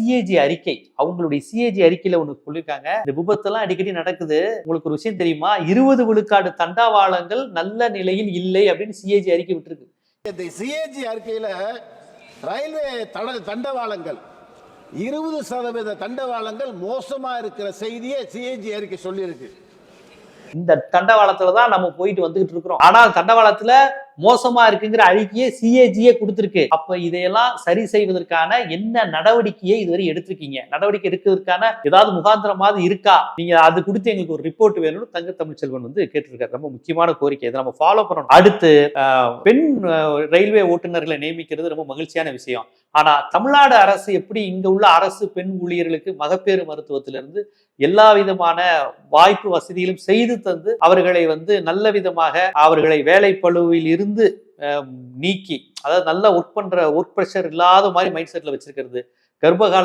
CAG அறிக்கை. அவங்களுடைய CAG அறிக்கையில ஒண்ணு சொல்லியிருக்காங்க இந்த விபத்தெல்லாம் அடிக்கடி நடக்குது. உங்களுக்கு ஒரு விஷயம் தெரியுமா? இருபது விழுக்காடு தண்டவாளங்கள் நல்ல நிலையில் இல்லை அப்படின்னு சிஏஜி அறிக்கை விட்டுருக்கு. இந்த சிஏஜி அறிக்கையில ரயில்வே தட தண்டவாளங்கள் இருபது சதவீத தண்டவாளங்கள் மோசமா இருக்கிற செய்தியை சிஏஜி அறிக்கை சொல்லியிருக்கு. இந்த தண்டவாளத்துல தான் நம்ம போயிட்டு வந்துகிட்டு இருக்கிறோம். ஆனால் தண்டவாளத்துல மோசமா இருக்குங்கிற அறிக்கையை சிஏஜியே கொடுத்துருக்கு. அப்ப இதையெல்லாம் சரி செய்வதற்கான என்ன நடவடிக்கையை இதுவரை எடுத்திருக்கீங்க? நடவடிக்கை எடுக்கிறதுக்கான ஏதாவது முகாந்திரமாவது இருக்கா? நீங்க அது கொடுத்து எங்களுக்கு ஒரு ரிப்போர்ட் வேணும்னு தங்க தமிழ்ச்செல்வன் வந்து கேட்டிருக்காரு. ரொம்ப முக்கியமான கோரிக்கை. இதை நம்ம ஃபாலோ பண்ணணும். அடுத்து பெண் ரயில்வே ஓட்டுநர்களை நியமிக்கிறது ரொம்ப மகிழ்ச்சியான விஷயம். ஆனா தமிழ்நாடு அரசு எப்படி இங்க உள்ள அரசு பெண் ஊழியர்களுக்கு மகப்பேறு மருத்துவத்திலிருந்து எல்லா விதமான வாய்ப்பு வசதிகளும் செய்து தந்து அவர்களை வந்து நல்ல விதமாக அவர்களை வேலை இருந்து இருந்து நீக்கி அதாவது நல்லா ஒர்க் பண்ற ஒர்க் ப்ரெஷர் இல்லாத மாதிரி மைண்ட் செட்டில் வச்சிருக்கிறது. கர்ப்பகால